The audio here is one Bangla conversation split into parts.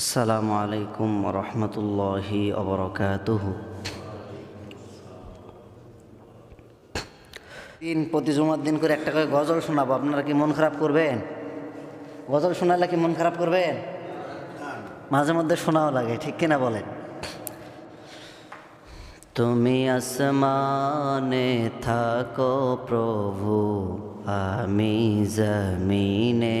আসসালামু আলাইকুম রহমতুল্লাহি অবরকাতুহ দিন প্রতি জুমার দিন করে একটা করে গজল শোনাবো, আপনারা কি মন খারাপ করবেন? গজল শোনালে কি মন খারাপ করবেন? মাঝে মধ্যে শোনাও লাগে, ঠিক কিনা বলেন? তুমি আসমানে থাকো প্রভু, আমি জমিনে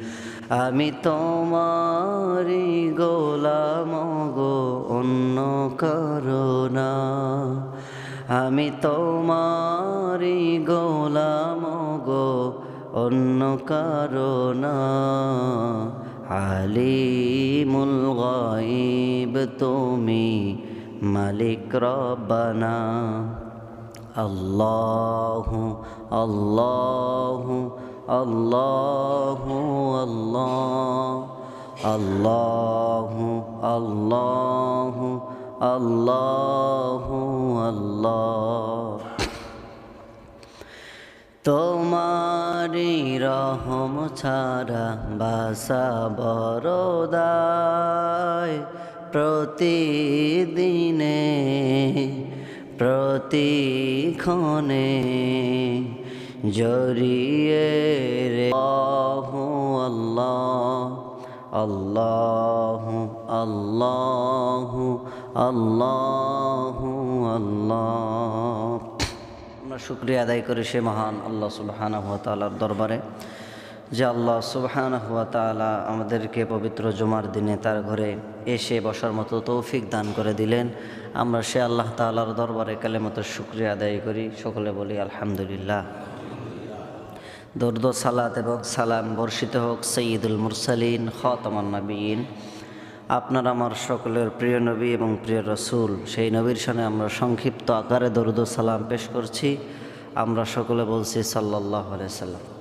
আমি তোমারি গোলাম গো, অন্য করোনা আমি তোমারি গোলাম গো, অন্য করোনা আলিমুল গাইব তুমি মালিক রব্বানা। আল্লাহু আল্লাহু আল্লাহু আল্লাহ আল্লাহু আল্লাহু আল্লাহু আল্লাহ তোমারি রহম ছাড়া বাসা বরদায় প্রতিদিনে প্রতিক্ষণে জড়িয়ে রে আল্লাহ আল্লাহ আল্লাহ আল্লাহ আল্লাহ। আমরা শুক্রিয়া আদায় করি সে মহান আল্লাহ সুবহানা হুয়া তালার দরবারে, যে আল্লাহ সুবহানা হুয়া তালা আমাদেরকে পবিত্র জুমার দিনে তার ঘরে এসে বসার মতো তৌফিক দান করে দিলেন। আমরা সে আল্লাহ তালার দরবারে কালেমতো শুক্রিয়া আদায় করি। সকলে বলি আলহামদুলিল্লাহ। দর্দ, সালাত এবং সালাম বর্ষিত হোক সঈদুল মুরসালিন, খতমান নবীন। আপনার আমার সকলের প্রিয় নবী এবং প্রিয় রসুল, সেই নবীর সামনে আমরা সংক্ষিপ্ত আকারে দরুদ, সালাম পেশ করছি। আমরা সকলে বলছি সাল্লাহ সাল্লাম